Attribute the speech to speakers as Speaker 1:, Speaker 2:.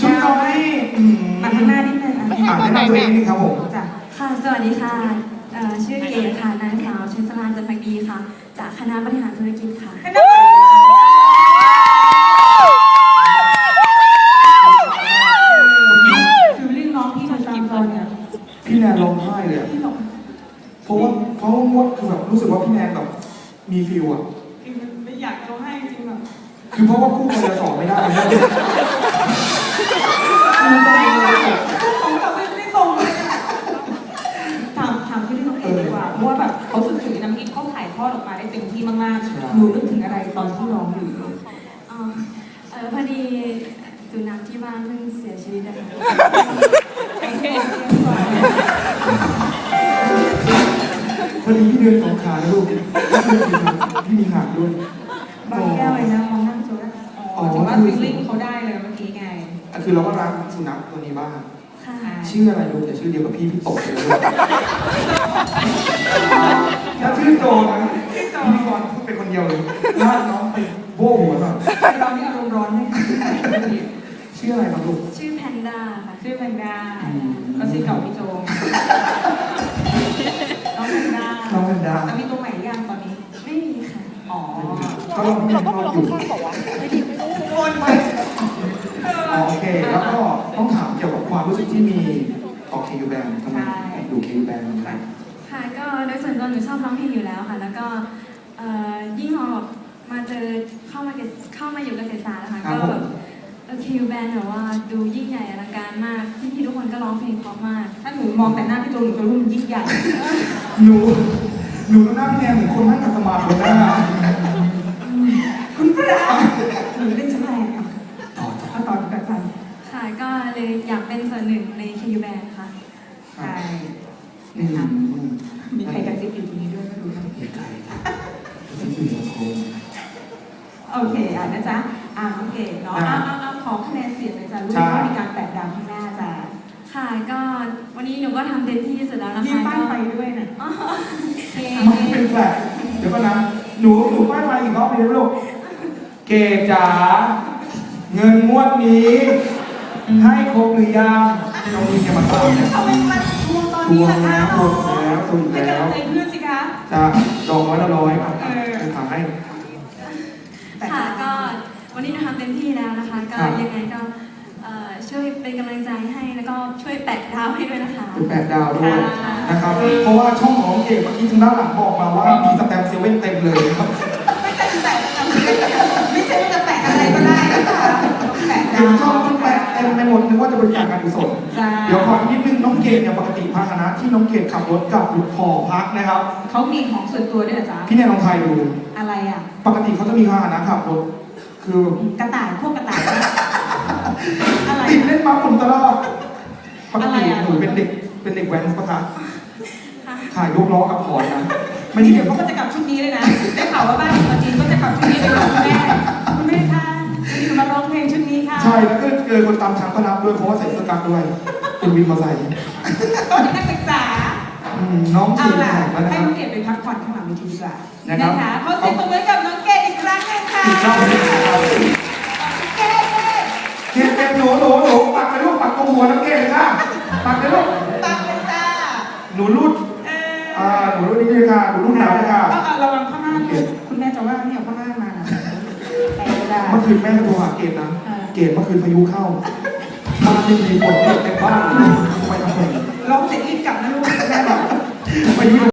Speaker 1: ชุดน้อยอืมมาข้างหน้านิดนึงอะ
Speaker 2: อ่า
Speaker 3: นแนะนำตัวเองนิดนึงครับผม
Speaker 2: จ้ะ
Speaker 1: ค่ะ สวัสดีค่ะเอ่อชื่อเกดค่ะ นางสาวชัยสลาจันทร์พักดีค่ะ จากคณะบริหารธุรกิจค่ะ
Speaker 2: ฟิลลิ่งน้องพี่มาตามตอนเนี่ย
Speaker 3: พี่แนนร้องไห้เลยอะ
Speaker 2: พี่บอก
Speaker 3: เพราะว่าเพราะว่าคือแบบรู้สึกว่าพี่แนนแบบมีฟิลอะ
Speaker 2: คือมันไม่อยากร้องไห้จริงๆแบบ
Speaker 3: คือเพราะว่าคู่กันจะสอบไม่ได้นะ
Speaker 2: ของเราไม่ได้ส่งเลยอะถามถามฟิลลิ่งน้องเอดีกว่าเพราะว่าแบบเขาสุดๆน้ำพริกเขาถ่ายทอดออกมาได้เต็มที่มากๆหนูนึกถึงอะไรตอนที่ร้องหรือ
Speaker 1: อ๋อเออพอดีสุนัขที่บ้านเพิ่งเสียชีวิตนะคะ
Speaker 3: พอดีพี่เดินสองขานะลูกพี่มีหางด้วย
Speaker 2: ว่าฟิลลิ่งเขาได้เลยเมื่อกี้ไง
Speaker 3: อะคือเราก็รักสุนัขตัวนี้บ้าง
Speaker 1: ค่ะ
Speaker 3: ชื่ออะไรลูกแต่ชื่อเดียวกับพี่พี่ตกเลยลูกถ้าชื่อโจนะพี่กรพูดเป็นคนเดียวเลยลากน้องไปโบ้หัวหน่อย
Speaker 2: เรานี่อารมณ์ร้อนไหม
Speaker 3: ชื่ออะไรครับลูก
Speaker 1: ชื่อแพนด้าค่ะ
Speaker 2: ชื่อแพนด้าก็ชื่อเก่าพี่โจน้องแพนด้า
Speaker 3: น้องแพนด้า
Speaker 2: แล้วมีตัวใหม่หรือยังตอนนี้
Speaker 1: ไม่มีค่ะ
Speaker 2: อ๋อ
Speaker 3: ก็ลองพี่แนนชอบอยู่
Speaker 2: โอนไป
Speaker 3: อ๋อโอเค แล้วก็ต้องถามเกี่ยวกับความรู้สึกที่มีต่อเคยูแบนทำไมดูเคยูแบนครับ
Speaker 1: ค่ะก็โดยส่วนตัวหนูชอบร้องเพลงอยู่แล้วค่ะ แล้วก็เอ่อยิ่งพอแบบมาเจอเข้ามาเกษเข้ามาอยู่เกษตรศาสตร์นะคะก็แบบเออคิวแบนแบบว่าดูยิ่งใหญ่อลังการมากพี่ๆทุกคนก็ร้องเพลงเพราะมาก
Speaker 2: ถ้าหนูมองแต่หน้าพี่โจหนูจะรู้มันยิ่งใหญ่
Speaker 3: หนูหนูหน้าพี่แนนเหมือนคนนั่งขัดสมาธิเลยนะ
Speaker 2: คุณพระหนูเป็นชั้นแรงอะ
Speaker 3: ต่อต่อ
Speaker 2: เอาต่อกับฉัน
Speaker 1: ค่ะ ก็ เลยอยากเป็นส่วนหนึ่งในคิวแบนค่ะ
Speaker 2: ใช่
Speaker 3: อืมอืม
Speaker 2: มีใครกระซิบอยู่ตรงนี้ด้วยไม่รู้นะ
Speaker 3: เอกใจที่อยู่ในโคม
Speaker 2: โอเคอะนะจ๊ะอ่าน้องเกดเนาะ
Speaker 3: อ่า
Speaker 2: เอาเอาเอาขอคะแนนเสียงเลยจ้ะรู้
Speaker 3: ใช่
Speaker 2: ว่ามีการแปะดาวข้างหน้าจ้ะ
Speaker 1: ค่ะก็วันนี้หนูก็ทำเต็มที่ที่สุดแล้วนะ
Speaker 2: ยิ้ม
Speaker 1: คะ
Speaker 2: ป้าย
Speaker 1: ก็
Speaker 2: ไฟด้วยน่ะ
Speaker 1: อ๋อ
Speaker 2: เท่
Speaker 3: แหละเดี๋ยวก็นะหนูหนูป้ายไฟอีกรอบนึงนะลูกเกดจ๋าเงินงวดนี้ ให้ครบหรือยังน้องมีจะมาตามเนี่ย
Speaker 2: เอาไปมาทวงตอน
Speaker 3: ท
Speaker 2: นี้
Speaker 3: ว
Speaker 2: เหรงอ
Speaker 3: แล้
Speaker 2: คะ
Speaker 3: วทวงแล้วทวง
Speaker 2: ให้
Speaker 3: แล้
Speaker 2: กำลั
Speaker 3: ว
Speaker 2: งใจเพื่อนสิคะ
Speaker 3: จะดองร้อยละร้อยอะ
Speaker 2: เออ
Speaker 3: จะถามให้
Speaker 1: ค่ะก็วันนี้หนูทำเต็มที่แล้วนะคะ ก็
Speaker 3: ครับ
Speaker 1: ยังไงก็เอ่อช่วยเป็นกำลังใจให้แล้วก็ช่วยแปะดาวให้ด้วยนะคะ
Speaker 3: เป็นแปดดาวด้วย
Speaker 2: ค่ะ
Speaker 3: นะครับ เพราะว่าช่องของเอกเมื่อกี้ทางด้านหลังบอกมาว่ามีสแตมป์เซเว่นเต็มเลยครับ
Speaker 2: ไม่ใช่แปะไม่ใช่
Speaker 3: เต็มไปหมดนึกว่าจะบริจาคการกุศล
Speaker 2: จ้า
Speaker 3: เดี๋ยวขออีกนิดนึงน้องเกดเนี่ยปกติพาหนะที่น้องเกดขับรถกับหอพักนะครับ
Speaker 2: เขามีของส่วนตัวด้วยเหรอจ๊ะ
Speaker 3: พี่แนนลองทายดู
Speaker 2: อะไรอะ
Speaker 3: ปกติเขาจะมีพาหนะขับรถคือก
Speaker 2: ระต่ายพวกกระต่าย อะไร
Speaker 3: ติดเล่นปั๊มผมตลอดปก
Speaker 2: อะไร
Speaker 3: ติ
Speaker 2: อะ
Speaker 3: หนูเป็นเด็กเป็นเด็กแว้นปะคะถ่ายยกล้อกับพอร์ตนะไม่
Speaker 2: นี่
Speaker 3: ใช่
Speaker 2: เดี๋ยวเขาก็จะกลับชุดนี้เลยนะ ได้ข่าวว่าบ้านของจีนก็จะกลับชุดนี้ไปกับคุณแม่
Speaker 3: ก็เจอคนตามทางก็รับด้วยเพราะว่าใส่เสื้อกั๊กด้วยเป็นวินมอเตอร์ไซค์
Speaker 2: ตอนนี้นักศึกษา
Speaker 3: อืมน้อง
Speaker 2: เอา
Speaker 3: ขี่
Speaker 2: ล่ะ
Speaker 3: แข่งแล้วนะ
Speaker 2: ให้
Speaker 3: ครับ
Speaker 2: น้องเกดไปพักผ่อนข้างหลังเวทีดีกว่า
Speaker 3: นะครับ
Speaker 2: นะคะขอเสียงตบมือกับน้องเกดอีกครั้งหนึงค่ะ
Speaker 3: อีกรอบหนึงนะครับ
Speaker 2: เกดเกด
Speaker 3: เกดเกดหนูหนูหนูปักเลยลูกปักตรงหัวน้องเกดเลยค่ะปักเลยลูก
Speaker 2: ปังเลยจ้า
Speaker 3: หนูรูด
Speaker 2: เอ
Speaker 3: อ่าหนูรูดนี่เลยค่ะหนูรูดหนาวเลยค่ะ
Speaker 2: เอาเอาระวังผ้าม่านด้วยคุณแม่จะว่าเนี่ยเอาผ้าม่านมานะไปไม่ได้
Speaker 3: เมื่อคืนแม่ก็โทรหาเกดนะ
Speaker 2: เออ
Speaker 3: เกดเมื่อคืนพายุเข้าบ้านไม่มีฝนเต็มบ้านเลยทำไมทำไม
Speaker 2: ร้องเสร็จรีบกลับนะลูกแม่บอก
Speaker 3: พายุ